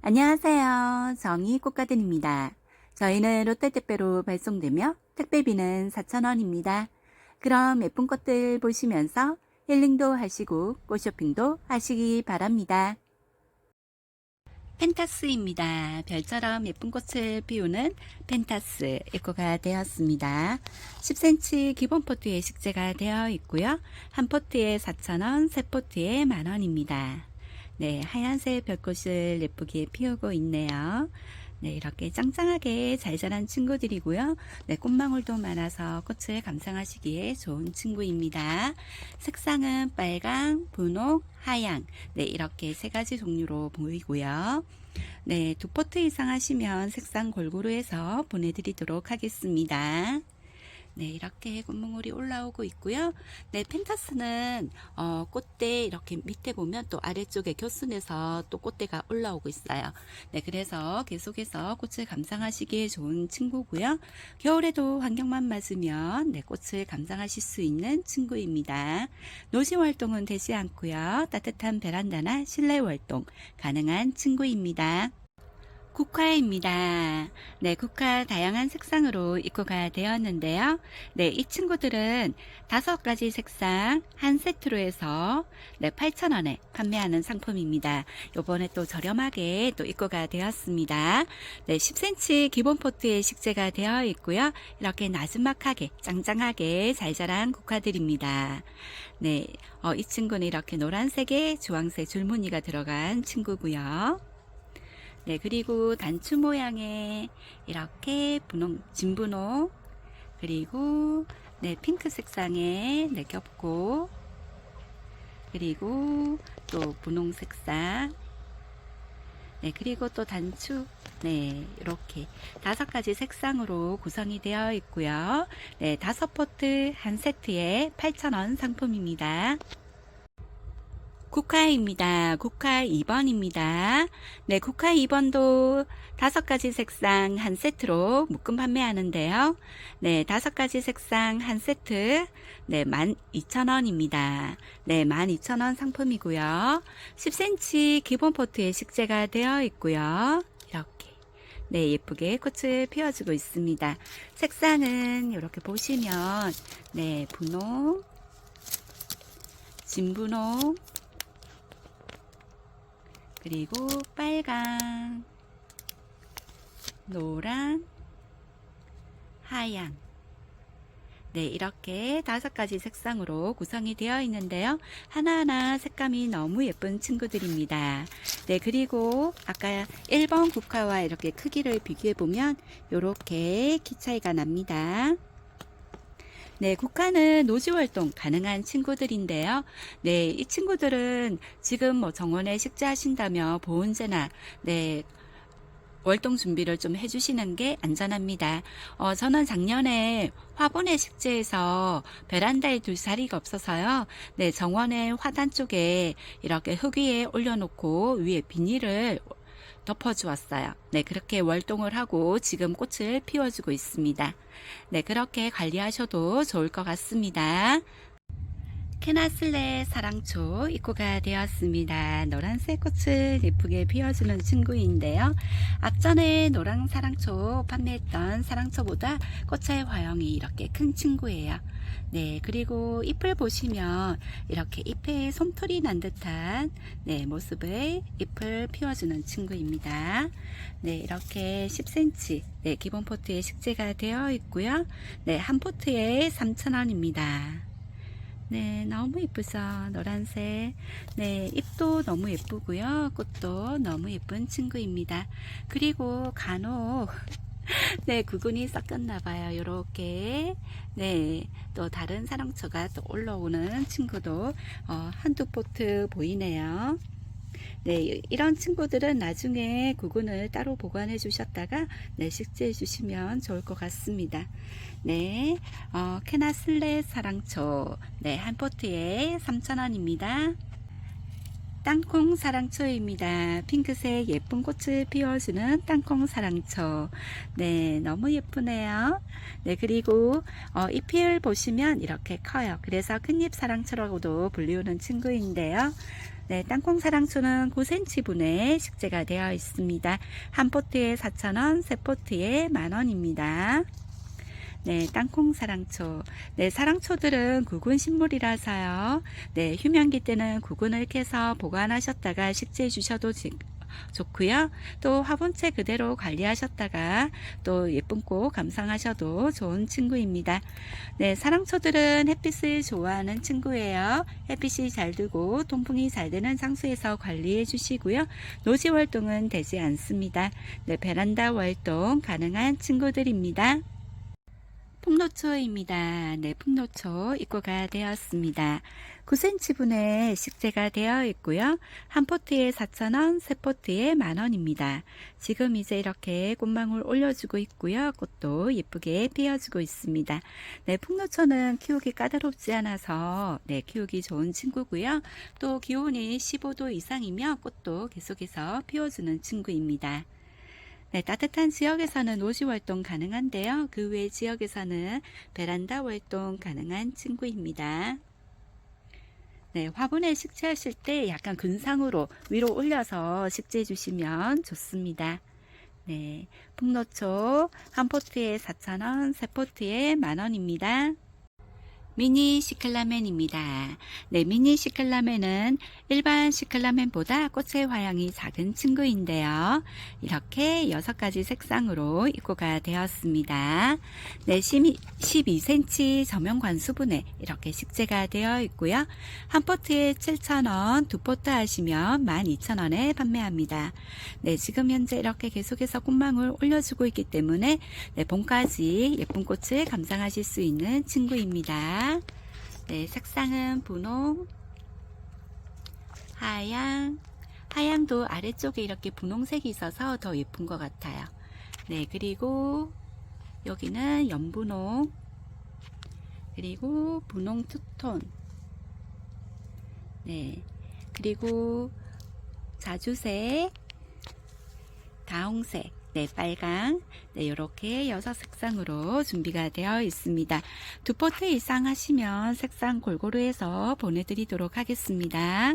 안녕하세요. 정의 꽃가든입니다. 저희는 롯데택배로 발송되며 택배비는 4,000원입니다. 그럼 예쁜 꽃들 보시면서 힐링도 하시고 꽃쇼핑도 하시기 바랍니다. 펜타스입니다. 별처럼 예쁜 꽃을 피우는 펜타스 입고가 되었습니다. 10cm 기본 포트에 식재가 되어 있고요. 한 포트에 4,000원, 세 포트에 만원입니다. 네, 하얀색 별꽃을 예쁘게 피우고 있네요. 네, 이렇게 짱짱하게 잘 자란 친구들이고요. 네, 꽃망울도 많아서 꽃을 감상하시기에 좋은 친구입니다. 색상은 빨강, 분홍, 하양. 네, 이렇게 세 가지 종류로 보이고요. 네, 두 포트 이상 하시면 색상 골고루 해서 보내드리도록 하겠습니다. 네, 이렇게 꽃몽울이 올라오고 있고요. 네, 펜타스는 어, 꽃대 이렇게 밑에 보면 또 아래쪽에 교순에서 또 꽃대가 올라오고 있어요. 네, 그래서 계속해서 꽃을 감상하시기에 좋은 친구고요. 겨울에도 환경만 맞으면 네, 꽃을 감상하실 수 있는 친구입니다. 노지 활동은 되지 않고요. 따뜻한 베란다나 실내 활동 가능한 친구입니다. 국화입니다. 네, 국화 다양한 색상으로 입고가 되었는데요. 네, 이 친구들은 다섯 가지 색상 한 세트로 해서 네, 8,000원에 판매하는 상품입니다. 요번에 또 저렴하게 또 입고가 되었습니다. 네, 10cm 기본 포트에 식재가 되어 있고요. 이렇게 나즈막하게 짱짱하게 잘 자란 국화들입니다. 네, 어, 이 친구는 이렇게 노란색에 주황색 줄무늬가 들어간 친구고요. 네, 그리고 단추 모양의 이렇게 분홍, 진분홍, 그리고 네, 핑크 색상의 네, 겹고, 그리고 또 분홍 색상, 네, 그리고 또 단추, 네, 이렇게 다섯 가지 색상으로 구성이 되어 있고요. 네, 다섯 포트 한 세트에 8,000원 상품입니다. 국화입니다. 국화 2번입니다. 네, 국화 2번도 다섯 가지 색상 한 세트로 묶음 판매하는데요. 네, 다섯 가지 색상 한 세트. 네, 12,000원입니다. 네, 12,000원 상품이고요. 10cm 기본 포트에 식재가 되어 있고요. 이렇게. 네, 예쁘게 꽃을 피워주고 있습니다. 색상은 이렇게 보시면, 네, 분홍, 진분홍, 그리고 빨강, 노랑, 하양. 네, 이렇게 다섯 가지 색상으로 구성이 되어 있는데요. 하나하나 색감이 너무 예쁜 친구들입니다. 네, 그리고 아까 1번 국화와 이렇게 크기를 비교해 보면 이렇게 키 차이가 납니다. 네, 국화는 노지 활동 가능한 친구들인데요. 네, 이 친구들은 지금 뭐 정원에 식재하신다며 보온재나 네, 월동 준비를 좀 해주시는 게 안전합니다. 어, 저는 작년에 화분에 식재해서 베란다에 둘 자리가 없어서요. 네, 정원의 화단 쪽에 이렇게 흙 위에 올려놓고 위에 비닐을 덮어주었어요. 네, 그렇게 월동을 하고 지금 꽃을 피워주고 있습니다. 네, 그렇게 관리하셔도 좋을 것 같습니다. 케나슬레 사랑초 입고가 되었습니다. 노란색 꽃을 예쁘게 피워주는 친구인데요. 앞전에 노란 사랑초 판매했던 사랑초보다 꽃의 화형이 이렇게 큰 친구예요. 네, 그리고 잎을 보시면 이렇게 잎에 솜털이 난 듯한 네, 모습의 잎을 피워주는 친구입니다. 네, 이렇게 10cm 네, 기본 포트에 식재가 되어 있고요. 네, 한 포트에 3,000원입니다. 네, 너무 예쁘죠? 노란색. 네, 잎도 너무 예쁘고요. 꽃도 너무 예쁜 친구입니다. 그리고 간혹 네, 구근이 섞였나 봐요. 요렇게. 네, 또 다른 사랑초가 또 올라오는 친구도 어, 한두 포트 보이네요. 네, 이런 친구들은 나중에 구근을 따로 보관해 주셨다가 네, 식재해 주시면 좋을 것 같습니다. 네, 어, 케나슬레 사랑초 네, 한 포트에 3,000원입니다. 땅콩 사랑초입니다. 핑크색 예쁜 꽃을 피워주는 땅콩 사랑초. 네, 너무 예쁘네요. 네, 그리고 어, 잎을 보시면 이렇게 커요. 그래서 큰잎 사랑초라고도 불리우는 친구인데요. 네, 땅콩 사랑초는 9cm 분의 식재가 되어 있습니다. 한 포트에 4,000원, 세 포트에 만원입니다. 네, 땅콩 사랑초. 네, 사랑초들은 구근 식물이라서요. 네, 휴면기 때는 구근을 캐서 보관하셨다가 식재해 주셔도 지- 좋고요. 또 화분채 그대로 관리하셨다가 또 예쁜 꽃 감상하셔도 좋은 친구입니다. 네, 사랑초들은 햇빛을 좋아하는 친구예요. 햇빛이 잘 들고 통풍이 잘 되는 상수에서 관리해 주시고요. 노지 활동은 되지 않습니다. 네, 베란다 활동 가능한 친구들입니다. 풍노초입니다. 네, 풍노초 입고가 되었습니다. 9cm 분의 식재가 되어 있고요. 한 포트에 4,000원, 세 포트에 만원입니다. 지금 이제 이렇게 꽃망울 올려주고 있고요. 꽃도 예쁘게 피어주고 있습니다. 네, 풍노초는 키우기 까다롭지 않아서 네, 키우기 좋은 친구고요. 또 기온이 15도 이상이며 꽃도 계속해서 피워주는 친구입니다. 네, 따뜻한 지역에서는 노지 활동 가능한데요. 그 외 지역에서는 베란다 활동 가능한 친구입니다. 네, 화분에 식재하실 때 약간 근상으로 위로 올려서 식재해 주시면 좋습니다. 네, 풍노초 한 포트에 4,000원, 세 포트에 만원입니다. 미니 시클라멘입니다. 네, 미니 시클라멘은 일반 시클라멘보다 꽃의 화양이 작은 친구인데요. 이렇게 여섯 가지 색상으로 입고가 되었습니다. 네, 12cm 저면 관 수분에 이렇게 식재가 되어 있고요. 한 포트에 7,000원, 두 포트 하시면 12,000원에 판매합니다. 네, 지금 현재 이렇게 계속해서 꽃망울 올려주고 있기 때문에 네, 봄까지 예쁜 꽃을 감상하실 수 있는 친구입니다. 네, 색상은 분홍, 하양, 하양도 아래쪽에 이렇게 분홍색이 있어서 더 예쁜 것 같아요. 네, 그리고 여기는 연분홍, 그리고 분홍 투톤, 네, 그리고 자주색, 다홍색, 네, 빨강, 네, 이렇게 여섯 색상으로 준비가 되어 있습니다. 두 포트 이상 하시면 색상 골고루 해서 보내드리도록 하겠습니다.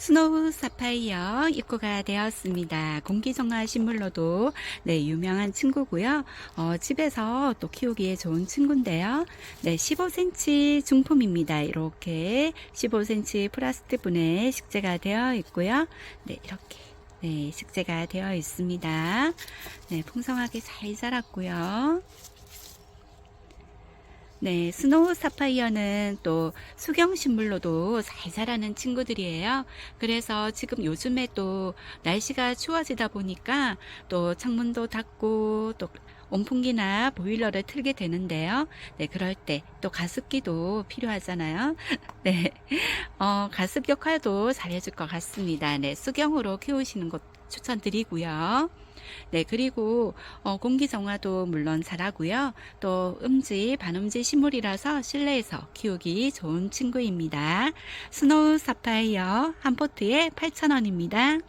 스노우 사파이어 입고가 되었습니다. 공기정화 식물로도 네, 유명한 친구고요. 어, 집에서 또 키우기에 좋은 친구인데요. 네, 15cm 중품입니다. 이렇게 15cm 플라스틱 분의 식재가 되어 있고요. 네, 이렇게 네, 식재가 되어 있습니다. 네, 풍성하게 잘 자랐고요. 네, 스노우 사파이어는 또 수경식물로도 잘 자라는 친구들이에요. 그래서 지금 요즘에 또 날씨가 추워지다 보니까 또 창문도 닫고 또 온풍기나 보일러를 틀게 되는데요. 네, 그럴 때 또 가습기도 필요하잖아요. 네, 어, 가습 역할도 잘 해줄 것 같습니다. 네, 수경으로 키우시는 것 추천드리고요. 네, 그리고 어, 공기 정화도 물론 잘하고요. 또 음지, 반음지 식물이라서 실내에서 키우기 좋은 친구입니다. 스노우 사파이어 한 포트에 8,000원입니다.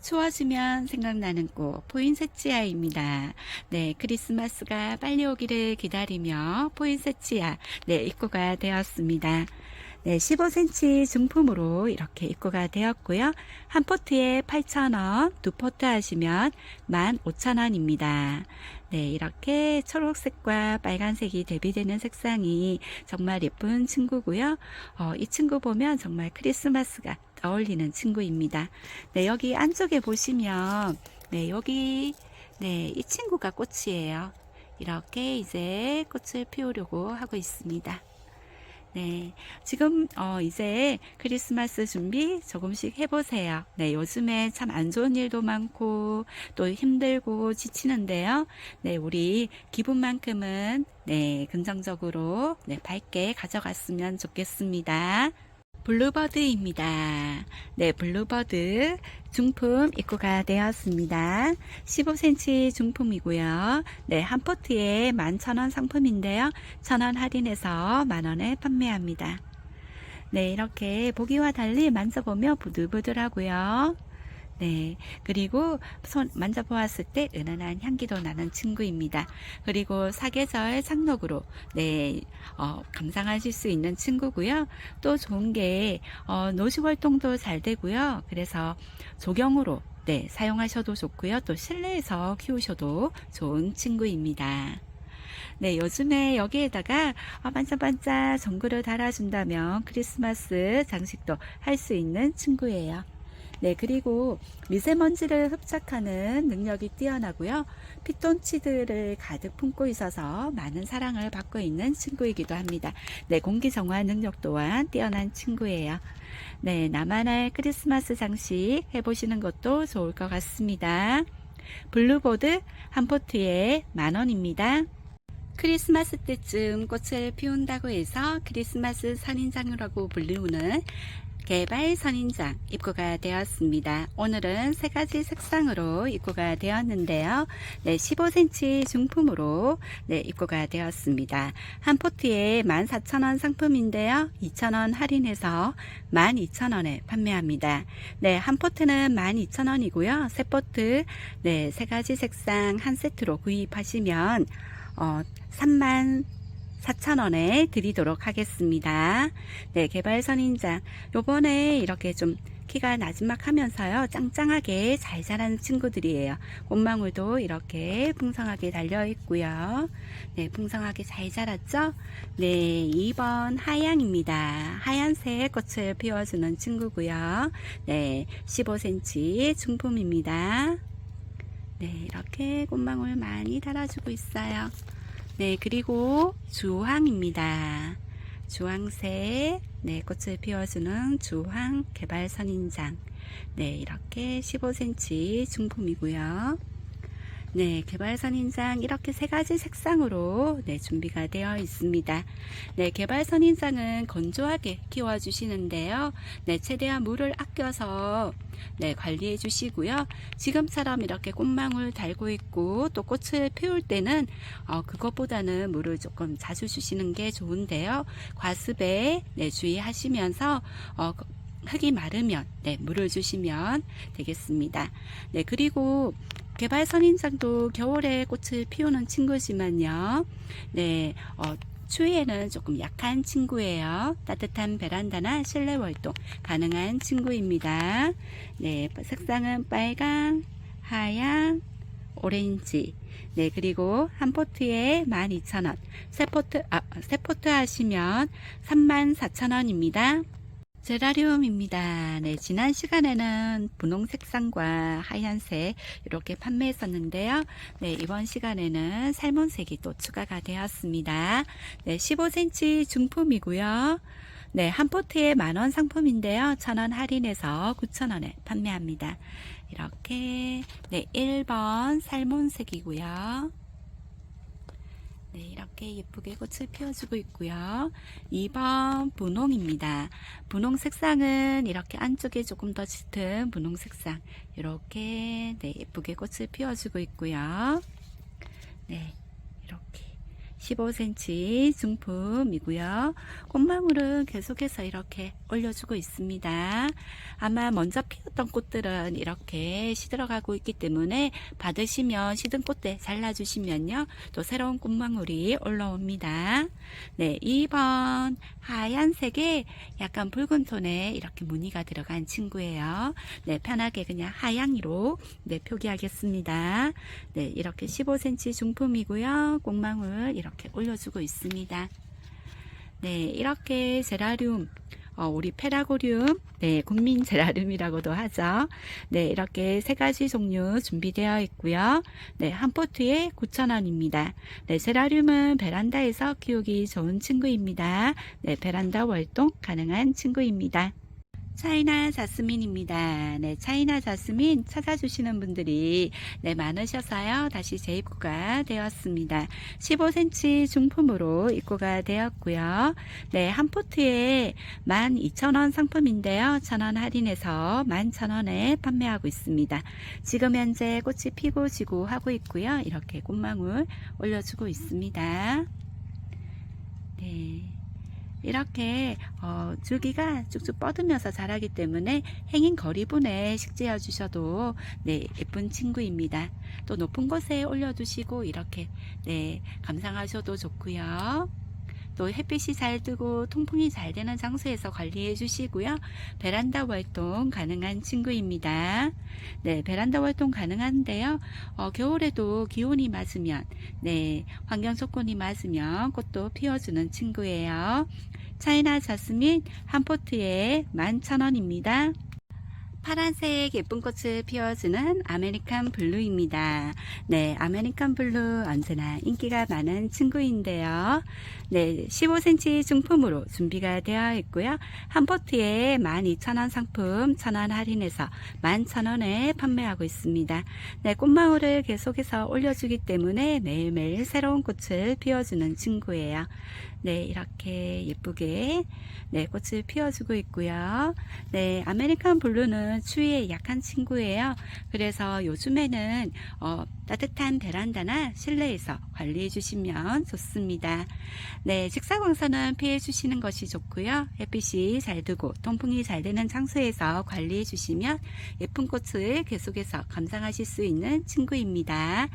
추워지면 생각나는 꽃 포인세치아입니다. 네, 크리스마스가 빨리 오기를 기다리며 포인세치아 네, 입고가 되었습니다. 네, 15cm 중품으로 이렇게 입고가 되었고요. 한 포트에 8,000원, 두 포트 하시면 15,000원입니다. 네, 이렇게 초록색과 빨간색이 대비되는 색상이 정말 예쁜 친구고요. 어, 이 친구 보면 정말 크리스마스가 어울리는 친구입니다. 네, 여기 안쪽에 보시면 네, 여기 네, 이 친구가 꽃이에요. 이렇게 이제 꽃을 피우려고 하고 있습니다. 네, 지금 어 이제 크리스마스 준비 조금씩 해보세요. 네, 요즘에 참 안 좋은 일도 많고 또 힘들고 지치는데요. 네, 우리 기분만큼은 네 긍정적으로 네 밝게 가져갔으면 좋겠습니다. 블루버드입니다. 네, 블루버드 중품 입고가 되었습니다. 15cm 중품이고요. 네, 한 포트에 11,000원 상품인데요. 1,000원 할인해서 만원에 판매합니다. 네, 이렇게 보기와 달리 만져보며 부들부들하고요. 네. 그리고 손 만져보았을 때 은은한 향기도 나는 친구입니다. 그리고 사계절 상록으로 네, 어, 감상하실 수 있는 친구고요. 또 좋은 게 어, 노시 활동도 잘 되고요. 그래서 조경으로 네, 사용하셔도 좋고요. 또 실내에서 키우셔도 좋은 친구입니다. 네, 요즘에 여기에다가 아, 반짝반짝 전구를 달아준다면 크리스마스 장식도 할 수 있는 친구예요. 네, 그리고 미세먼지를 흡착하는 능력이 뛰어나고요. 피톤치드를 가득 품고 있어서 많은 사랑을 받고 있는 친구이기도 합니다. 네, 공기 정화 능력 또한 뛰어난 친구예요. 네, 나만의 크리스마스 장식 해보시는 것도 좋을 것 같습니다. 블루보드 한 포트에 만 원입니다. 크리스마스 때쯤 꽃을 피운다고 해서 크리스마스 선인장이라고 불리우는 개발 선인장 입고가 되었습니다. 오늘은 세 가지 색상으로 입고가 되었는데요. 네, 15cm 중품으로 네, 입고가 되었습니다. 한 포트에 14,000원 상품인데요. 2,000원 할인해서 12,000원에 판매합니다. 네, 한 포트는 12,000원이고요. 세 포트 네, 세 가지 색상 한 세트로 구입하시면 어, 3만 4,000원에 드리도록 하겠습니다. 네, 개발 선인장. 요번에 이렇게 좀 키가 나지막 하면서요, 짱짱하게 잘 자라는 친구들이에요. 꽃망울도 이렇게 풍성하게 달려 있고요. 네, 풍성하게 잘 자랐죠? 네, 2번 하양입니다. 하얀색 꽃을 피워주는 친구고요. 네, 15cm 중품입니다. 네, 이렇게 꽃망울 많이 달아주고 있어요. 네, 그리고 주황입니다. 주황색, 네, 꽃을 피워주는 주황 개발 선인장. 네, 이렇게 15cm 중품이고요. 네, 개발 선인장 이렇게 세 가지 색상으로 네, 준비가 되어 있습니다. 네, 개발 선인장은 건조하게 키워 주시는데요. 네, 최대한 물을 아껴서 네, 관리해 주시고요. 지금처럼 이렇게 꽃망울 달고 있고 또 꽃을 피울 때는 어, 그것보다는 물을 조금 자주 주시는 게 좋은데요. 과습에 네, 주의하시면서 어, 흙이 마르면 네, 물을 주시면 되겠습니다. 네, 그리고 개발 선인장도 겨울에 꽃을 피우는 친구지만요. 네, 어, 추위에는 조금 약한 친구예요. 따뜻한 베란다나 실내 활동 가능한 친구입니다. 네, 색상은 빨강, 하양, 오렌지. 네, 그리고 한 포트에 12,000원. 세 포트, 아, 세 포트 하시면 34,000원입니다. 제라리움입니다. 네, 지난 시간에는 분홍 색상과 하얀색 이렇게 판매했었는데요. 네, 이번 시간에는 살몬색이 또 추가가 되었습니다. 네, 15cm 중품이고요. 네, 한 포트에 만원 상품인데요. 천원 할인해서 9,000원에 판매합니다. 이렇게, 네, 1번 살몬색이고요. 네, 이렇게 예쁘게 꽃을 피워주고 있고요. 2번 분홍입니다. 분홍 색상은 이렇게 안쪽에 조금 더 짙은 분홍 색상. 이렇게, 네, 예쁘게 꽃을 피워주고 있고요. 네, 이렇게. 15cm 중품이고요. 꽃망울은 계속해서 이렇게 올려주고 있습니다. 아마 먼저 피었던 꽃들은 이렇게 시들어가고 있기 때문에 받으시면 시든 꽃대 잘라주시면요. 또 새로운 꽃망울이 올라옵니다. 네, 2번 하얀색에 약간 붉은 톤에 이렇게 무늬가 들어간 친구예요. 네, 편하게 그냥 하양이로 네, 표기하겠습니다. 네, 이렇게 15cm 중품이고요. 꽃망울 이렇게 올려주고 있습니다. 네, 이렇게 제라늄, 어, 우리 페라고리움, 네, 국민 제라늄이라고도 하죠. 네, 이렇게 세 가지 종류 준비되어 있고요. 네, 한 포트에 9,000원입니다. 네, 제라늄은 베란다에서 키우기 좋은 친구입니다. 네, 베란다 활동 가능한 친구입니다. 차이나 자스민입니다. 네, 차이나 자스민 찾아주시는 분들이 네, 많으셔서요. 다시 재입고가 되었습니다. 15cm 중품으로 입고가 되었고요. 네, 한 포트에 12,000원 상품인데요. 1,000원 할인해서 11,000원에 판매하고 있습니다. 지금 현재 꽃이 피고 지고 하고 있고요. 이렇게 꽃망울 올려주고 있습니다. 네. 이렇게 어, 줄기가 쭉쭉 뻗으면서 자라기 때문에 행인 거리분에 식재해 주셔도 네, 예쁜 친구입니다. 또 높은 곳에 올려두시고 이렇게 네, 감상하셔도 좋고요. 또 햇빛이 잘 뜨고 통풍이 잘 되는 장소에서 관리해 주시고요. 베란다 활동 가능한 친구입니다. 네, 베란다 활동 가능한데요. 어, 겨울에도 기온이 맞으면, 네, 환경 조건이 맞으면 꽃도 피워주는 친구예요. 차이나 자스민 한 포트에 11,000원입니다. 파란색 예쁜 꽃을 피워주는 아메리칸 블루입니다. 네, 아메리칸 블루 언제나 인기가 많은 친구인데요. 네, 15cm 중품으로 준비가 되어 있고요. 한 포트에 12,000원 상품 1,000원 할인해서 11,000원에 판매하고 있습니다. 네, 꽃망울을 계속해서 올려주기 때문에 매일매일 새로운 꽃을 피워주는 친구예요. 네, 이렇게 예쁘게 네, 꽃을 피워주고 있고요. 네, 아메리칸 블루는 추위에 약한 친구예요. 그래서 요즘에는 어, 따뜻한 베란다나 실내에서 관리해 주시면 좋습니다. 네, 직사 광선은 피해 주시는 것이 좋고요. 햇빛이 잘 들고 통풍이 잘 되는 장소에서 관리해 주시면 예쁜 꽃을 계속해서 감상하실 수 있는 친구입니다.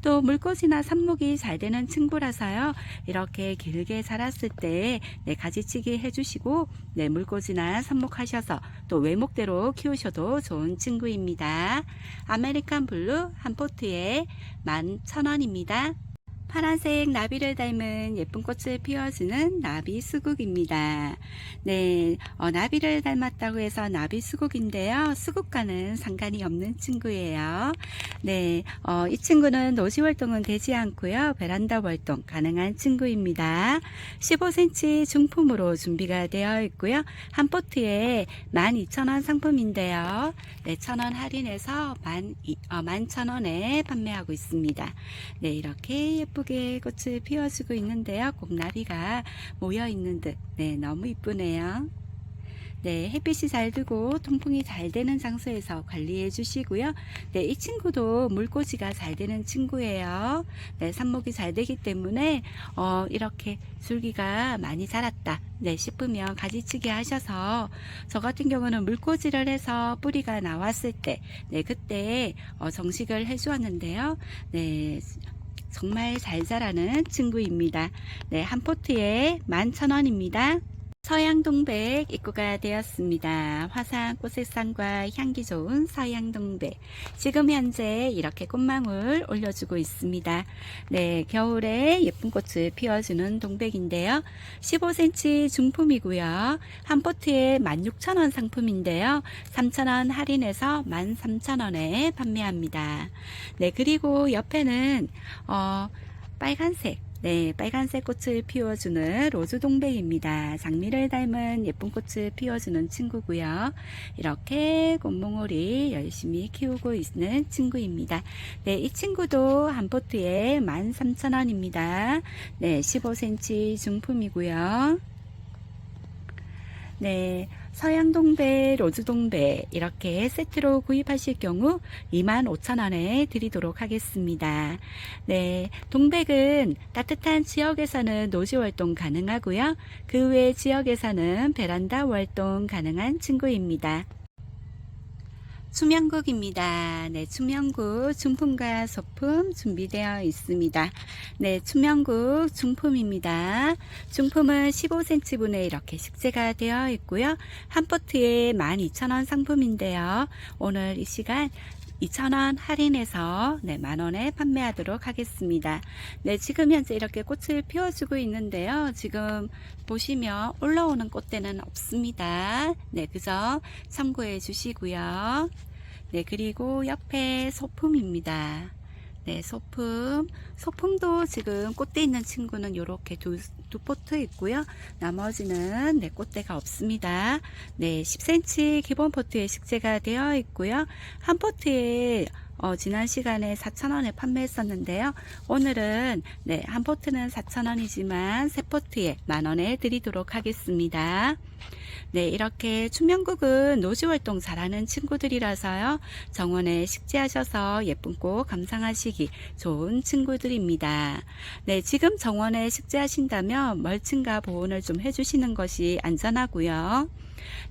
또 물꽃이나 삽목이 잘 되는 친구라서요. 이렇게 길게 자랐을 때 네, 가지치기 해주시고 네, 물꽃이나 삽목하셔서 또 외목대로 키우셔도 좋은 친구입니다. 아메리칸 블루 한 포트에 11,000원입니다. 파란색 나비를 닮은 예쁜 꽃을 피워주는 나비 수국입니다. 네, 어, 나비를 닮았다고 해서 나비 수국인데요. 수국과는 상관이 없는 친구예요. 네, 어, 이 친구는 노지 활동은 되지 않고요. 베란다 활동 가능한 친구입니다. 15cm 중품으로 준비가 되어 있고요. 한 포트에 12,000원 상품인데요. 네, 1,000원 할인해서 11,000원에 판매하고 있습니다. 네, 이렇게 예 쁘게 꽃을 피워주고 있는데요. 곰나비가 모여 있는 듯, 네, 너무 이쁘네요. 네, 햇빛이 잘 들고 통풍이 잘 되는 장소에서 관리해 주시고요. 네, 이 친구도 물꽂이가 잘 되는 친구예요. 네, 삽목이 잘 되기 때문에 어, 이렇게 줄기가 많이 자랐다. 네, 싶으면 가지치기 하셔서 저 같은 경우는 물꽂이를 해서 뿌리가 나왔을 때, 네, 그때 어, 정식을 해 주었는데요. 네, 정말 잘 자라는 친구입니다. 네, 한 포트에 11,000원입니다. 서양동백 입구가 되었습니다. 화사한 꽃색상과 향기 좋은 서양동백. 지금 현재 이렇게 꽃망울 올려주고 있습니다. 네, 겨울에 예쁜 꽃을 피워주는 동백인데요. 15cm 중품이고요. 한 포트에 16,000원 상품인데요. 3,000원 할인해서 13,000원에 판매합니다. 네, 그리고 옆에는 어, 빨간색 네, 빨간색 꽃을 피워주는 로즈 동백입니다. 장미를 닮은 예쁜 꽃을 피워주는 친구고요. 이렇게 꽃몽오리 열심히 키우고 있는 친구입니다. 네, 이 친구도 한 포트에 13,000원입니다. 네, 15cm 중품이고요. 네, 서양동배, 로즈동배 이렇게 세트로 구입하실 경우 25,000원에 드리도록 하겠습니다. 네, 동백은 따뜻한 지역에서는 노지 활동 가능하고요. 그 외 지역에서는 베란다 활동 가능한 친구입니다. 추명국입니다. 네, 추명국 중품과 소품 준비되어 있습니다. 네, 추명국 중품입니다. 중품은 15cm분에 이렇게 식재가 되어 있고요. 한 포트에 12,000원 상품인데요. 오늘 이 시간 2,000원 할인해서 네, 만원에 판매하도록 하겠습니다. 네, 지금 현재 이렇게 꽃을 피워주고 있는데요. 지금 보시면 올라오는 꽃대는 없습니다. 네, 그저 참고해 주시고요. 네, 그리고 옆에 소품입니다. 네, 소품. 소품도 지금 꽃대 있는 친구는 이렇게 두, 두 포트 있고요. 나머지는 네, 꽃대가 없습니다. 네, 10cm 기본 포트에 식재가 되어 있고요. 한 포트에 어, 지난 시간에 4,000원에 판매했었는데요. 오늘은 네, 한 포트는 4,000원이지만 세 포트에 만원에 드리도록 하겠습니다. 네, 이렇게 춘명국은 노지 활동 잘하는 친구들이라서요. 정원에 식재하셔서 예쁜 꽃 감상하시기 좋은 친구들입니다. 네, 지금 정원에 식재하신다면 멀칭과 보온을 좀 해주시는 것이 안전하고요.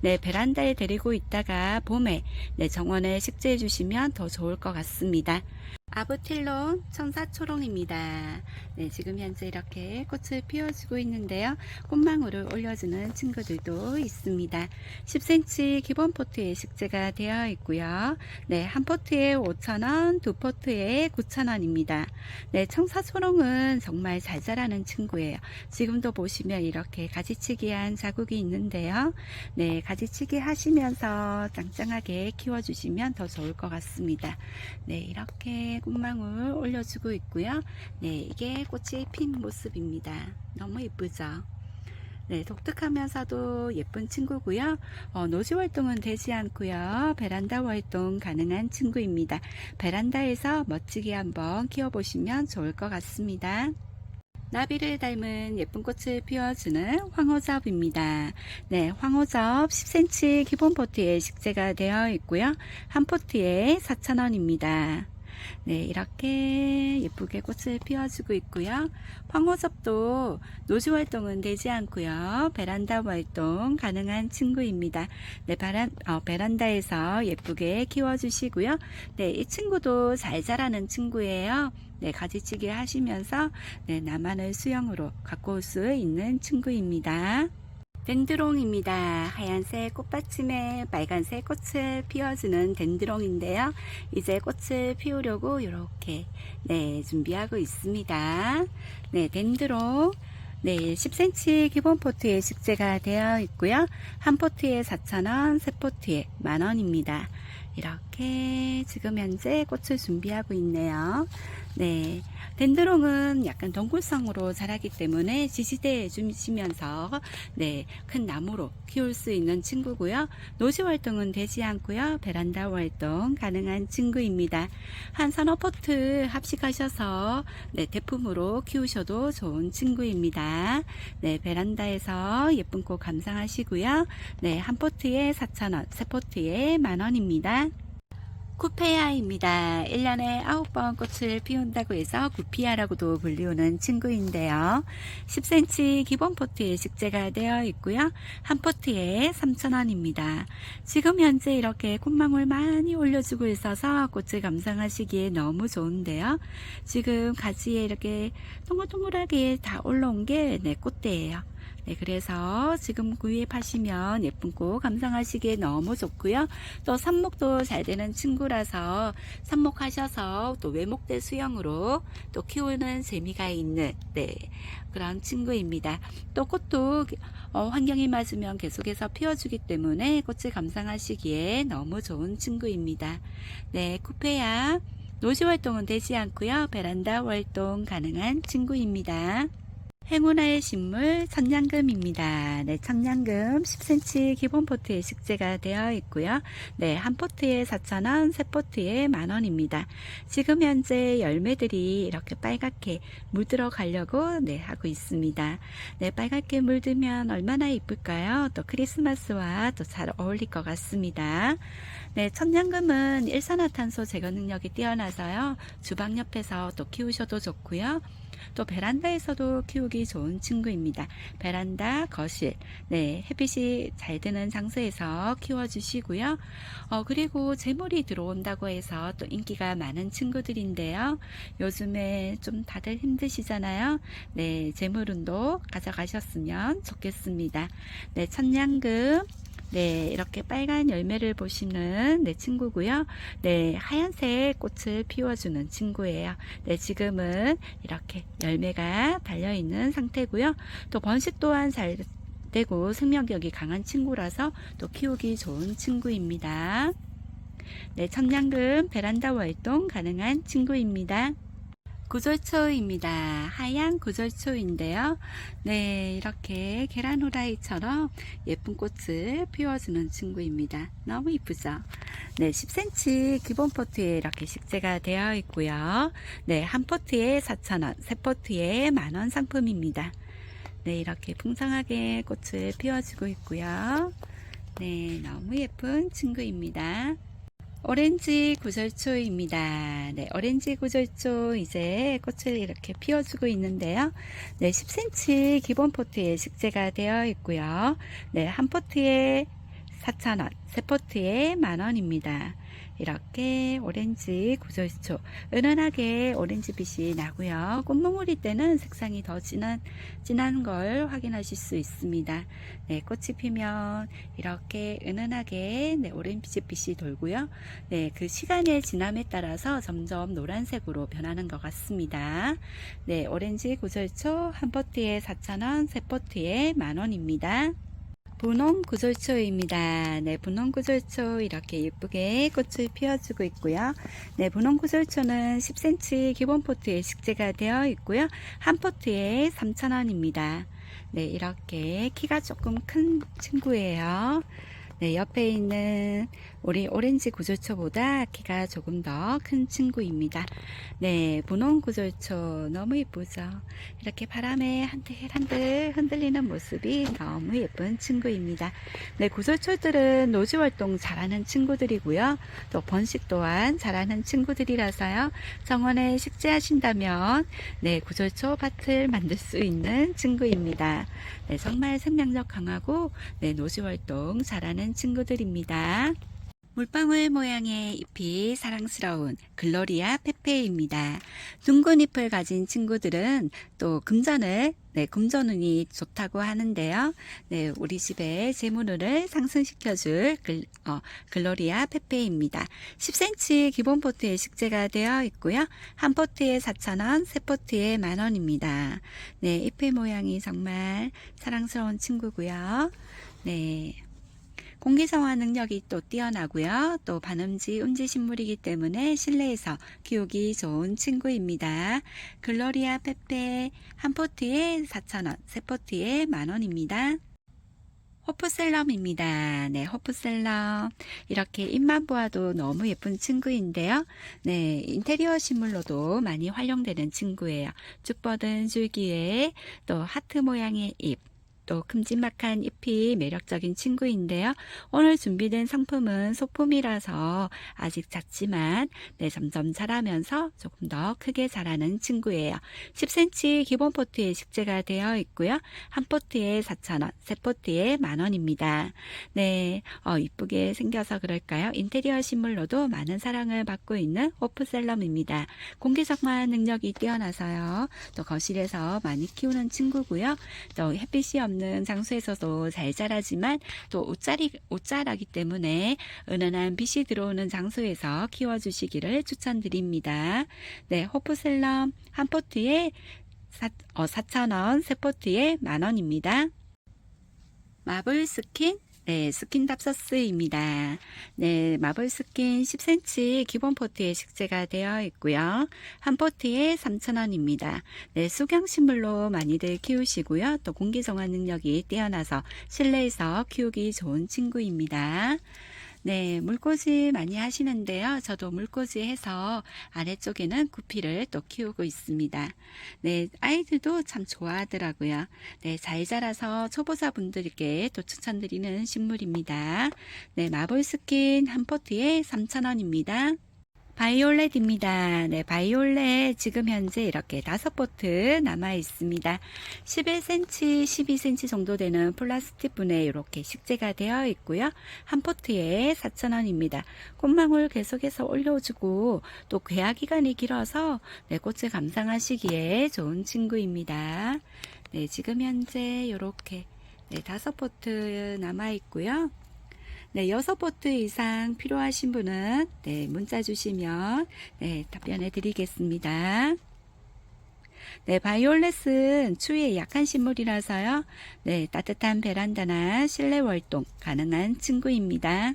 네, 베란다에 데리고 있다가 봄에 네, 정원에 식재해 주시면 더 좋을 것 같습니다. 아부틸론 천사초롱입니다. 네, 지금 현재 이렇게 꽃을 피워주고 있는데요. 꽃망울을 올려주는 친구들도 있습니다. 10cm 기본 포트에 식재가 되어 있고요. 네, 한 포트에 5,000원, 두 포트에 9,000원입니다. 네, 청사초롱은 정말 잘 자라는 친구예요. 지금도 보시면 이렇게 가지치기한 자국이 있는데요. 네, 가지치기 하시면서 짱짱하게 키워주시면 더 좋을 것 같습니다. 네, 이렇게 꽃망울 올려주고 있고요. 네, 이게 꽃이 핀 모습입니다. 너무 예쁘죠? 네, 독특하면서도 예쁜 친구고요. 어, 노지 활동은 되지 않고요. 베란다 활동 가능한 친구입니다. 베란다에서 멋지게 한번 키워보시면 좋을 것 같습니다. 나비를 닮은 예쁜 꽃을 피워주는 황호접입니다. 네, 황호접 10cm 기본 포트에 식재가 되어 있고요. 한 포트에 4,000원입니다. 네, 이렇게 예쁘게 꽃을 피워주고 있고요. 황호접도 노지 활동은 되지 않고요. 베란다 활동 가능한 친구입니다. 네, 바란, 어, 베란다에서 예쁘게 키워주시고요. 네, 이 친구도 잘 자라는 친구예요. 네, 가지치기 하시면서 네, 나만의 수영으로 갖고 올 수 있는 친구입니다. 덴드롱입니다. 하얀색 꽃받침에 빨간색 꽃을 피워주는 덴드롱인데요. 이제 꽃을 피우려고 이렇게 네 준비하고 있습니다. 네 덴드롱 네 10cm 기본 포트에 식재가 되어 있고요. 한 포트에 4,000원, 세 포트에 만원입니다. 이렇게 지금 현재 꽃을 준비하고 있네요. 네. 덴드롱은 약간 동굴성으로 자라기 때문에 지지대에 주시면서 네, 큰 나무로 키울 수 있는 친구고요. 노지 활동은 되지 않고요. 베란다 활동 가능한 친구입니다. 한 서너 포트 합식하셔서 네, 대품으로 키우셔도 좋은 친구입니다. 네, 베란다에서 예쁜 꽃 감상하시고요. 네, 한 포트에 4,000원, 세 포트에 만원입니다. 쿠페아입니다. 1년에 9번 꽃을 피운다고 해서 구피아라고도 불리우는 친구인데요. 10cm 기본 포트에 식재가 되어 있고요. 한 포트에 3,000원입니다. 지금 현재 이렇게 꽃망울 많이 올려주고 있어서 꽃을 감상하시기에 너무 좋은데요. 지금 가지에 이렇게 동글동글하게 다 올라온 게 네, 꽃대예요. 네, 그래서 지금 구입하시면 예쁜 꽃 감상하시기에 너무 좋고요. 또 삽목도 잘 되는 친구라서 삽목하셔서 또 외목대 수영으로 또 키우는 재미가 있는 네, 그런 친구입니다. 또 꽃도 어, 환경이 맞으면 계속해서 피워주기 때문에 꽃을 감상하시기에 너무 좋은 친구입니다. 네, 쿠페야 노지 활동은 되지 않고요. 베란다 활동 가능한 친구입니다. 행운아의 식물 천냥금입니다. 네, 천냥금 10cm 기본 포트에 식재가 되어 있고요. 네, 한 포트에 4,000원, 세 포트에 만원입니다. 지금 현재 열매들이 이렇게 빨갛게 물들어 가려고 네, 하고 있습니다. 네, 빨갛게 물들면 얼마나 이쁠까요? 또 크리스마스와 또 잘 어울릴 것 같습니다. 네, 천냥금은 일산화탄소 제거 능력이 뛰어나서요. 주방 옆에서 또 키우셔도 좋고요. 또 베란다에서도 키우기 좋은 친구입니다. 베란다, 거실, 네, 햇빛이 잘 드는 장소에서 키워주시고요. 어, 그리고 재물이 들어온다고 해서 또 인기가 많은 친구들인데요. 요즘에 좀 다들 힘드시잖아요. 네, 재물 운도 가져가셨으면 좋겠습니다. 네, 천냥금, 네, 이렇게 빨간 열매를 보시는 네, 친구고요. 네, 하얀색 꽃을 피워주는 친구예요. 네, 지금은 이렇게 열매가 달려있는 상태고요. 또 번식 또한 잘 되고 생명력이 강한 친구라서 또 키우기 좋은 친구입니다. 네, 천냥금 베란다 활동 가능한 친구입니다. 구절초입니다. 하얀 구절초인데요. 네, 이렇게 계란 후라이처럼 예쁜 꽃을 피워주는 친구입니다. 너무 이쁘죠? 네, 10cm 기본 포트에 이렇게 식재가 되어 있고요. 네, 한 포트에 4,000원, 세 포트에 만원 상품입니다. 네, 이렇게 풍성하게 꽃을 피워주고 있고요. 네, 너무 예쁜 친구입니다. 오렌지 구절초입니다. 네, 오렌지 구절초 이제 꽃을 이렇게 피워주고 있는데요. 네, 10cm 기본 포트에 식재가 되어 있고요. 네, 한 포트에 4,000원, 세 포트에 만원입니다. 이렇게 오렌지 구절초 은은하게 오렌지빛이 나고요. 꽃몽울이 때는 색상이 더 진한 진한 걸 확인하실 수 있습니다. 네, 꽃이 피면 이렇게 은은하게 네, 오렌지빛이 돌고요. 네, 그 시간의 지남에 따라서 점점 노란색으로 변하는 것 같습니다. 네, 오렌지 구절초 한 포트에 4,000원, 세 포트에 만원입니다. 분홍 구절초입니다. 네, 분홍 구절초 이렇게 예쁘게 꽃을 피워주고 있고요. 네, 분홍 구절초는 10cm 기본 포트에 식재가 되어 있고요. 한 포트에 3,000원입니다. 네, 이렇게 키가 조금 큰 친구예요. 네, 옆에 있는 우리 오렌지 구절초보다 키가 조금 더 큰 친구입니다. 네, 분홍 구절초 너무 예쁘죠? 이렇게 바람에 한들한들 흔들리는 모습이 너무 예쁜 친구입니다. 네, 구절초들은 노지 활동 잘하는 친구들이고요. 또 번식 또한 잘하는 친구들이라서요. 정원에 식재하신다면 네, 구절초 밭을 만들 수 있는 친구입니다. 네, 정말 생명력 강하고 네, 노지 활동 잘하는 친구들입니다. 물방울 모양의 잎이 사랑스러운 글로리아 페페입니다. 둥근 잎을 가진 친구들은 또 금전을 네, 금전운이 좋다고 하는데요. 네, 우리 집의 재물운을 상승시켜줄 글, 어, 글로리아 페페입니다. 10cm 기본 포트에 식재가 되어 있고요. 한 포트에 4,000원, 세 포트에 만원입니다. 네, 잎의 모양이 정말 사랑스러운 친구고요. 네. 공기성화 능력이 또 뛰어나고요. 또 반음지 음지 식물이기 때문에 실내에서 키우기 좋은 친구입니다. 글로리아 페페 한 포트에 4,000원, 세 포트에 만원입니다. 호프셀럼입니다. 네, 호프셀럼. 이렇게 잎만 보아도 너무 예쁜 친구인데요. 네, 인테리어 식물로도 많이 활용되는 친구예요. 쭉 뻗은 줄기에 또 하트 모양의 잎, 또 큼지막한 잎이 매력적인 친구인데요. 오늘 준비된 상품은 소품이라서 아직 작지만 네, 점점 자라면서 조금 더 크게 자라는 친구예요. 10cm 기본 포트에 식재가 되어 있고요. 한 포트에 4,000원, 세 포트에 만원입니다. 네, 어, 이쁘게 생겨서 그럴까요? 인테리어 식물로도 많은 사랑을 받고 있는 호프셀럼입니다. 공기 정화 능력이 뛰어나서요. 또 거실에서 많이 키우는 친구고요. 또 햇빛이 없는 장소에서도 잘 자라지만 또 옷자리, 옷자라기 때문에 은은한 빛이 들어오는 장소에서 키워주시기를 추천드립니다. 네, 호프셀럼 한 포트에 4, 어, 4,000원, 세 포트에 만원입니다. 마블 스킨 네, 스킨 답서스입니다. 네, 마블 스킨 10cm 기본 포트에 식재가 되어 있고요. 한 포트에 3,000원입니다. 네, 수경식물로 많이들 키우시고요. 또 공기 정화 능력이 뛰어나서 실내에서 키우기 좋은 친구입니다. 네, 물꽂이 많이 하시는데요. 저도 물꽂이 해서 아래쪽에는 구피를 또 키우고 있습니다. 네, 아이들도 참 좋아하더라고요. 네, 잘 자라서 초보자분들께 또 추천드리는 식물입니다. 네, 마블 스킨 한 포트에 3,000원입니다. 바이올렛입니다. 네, 바이올렛 지금 현재 이렇게 다섯 포트 남아 있습니다. 11cm, 12cm 정도 되는 플라스틱 분에 이렇게 식재가 되어 있고요. 한 포트에 4,000원입니다. 꽃망울 계속해서 올려주고 또 괴화 기간이 길어서 네, 꽃을 감상하시기에 좋은 친구입니다. 네, 지금 현재 이렇게 네, 다섯 포트 남아 있고요. 네, 여섯 포트 이상 필요하신 분은 네, 문자 주시면 네, 답변해 드리겠습니다. 네, 바이올렛은 추위에 약한 식물이라서요. 네, 따뜻한 베란다나 실내 활동 가능한 친구입니다.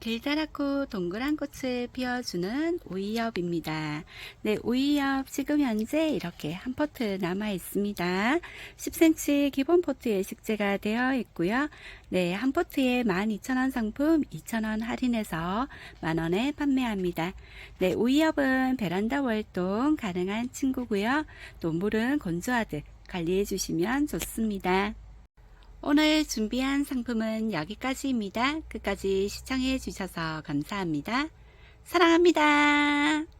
길다랗고 동그란 꽃을 피워주는 오이엽입니다. 네, 오이엽 지금 현재 이렇게 한 포트 남아 있습니다. 10cm 기본 포트에 식재가 되어 있고요. 네, 한 포트에 12,000원 상품 2,000원 할인해서 만원에 판매합니다. 네, 오이엽은 베란다 활동 가능한 친구고요. 또 물은 건조하듯 관리해 주시면 좋습니다. 오늘 준비한 상품은 여기까지입니다. 끝까지 시청해 주셔서 감사합니다. 사랑합니다.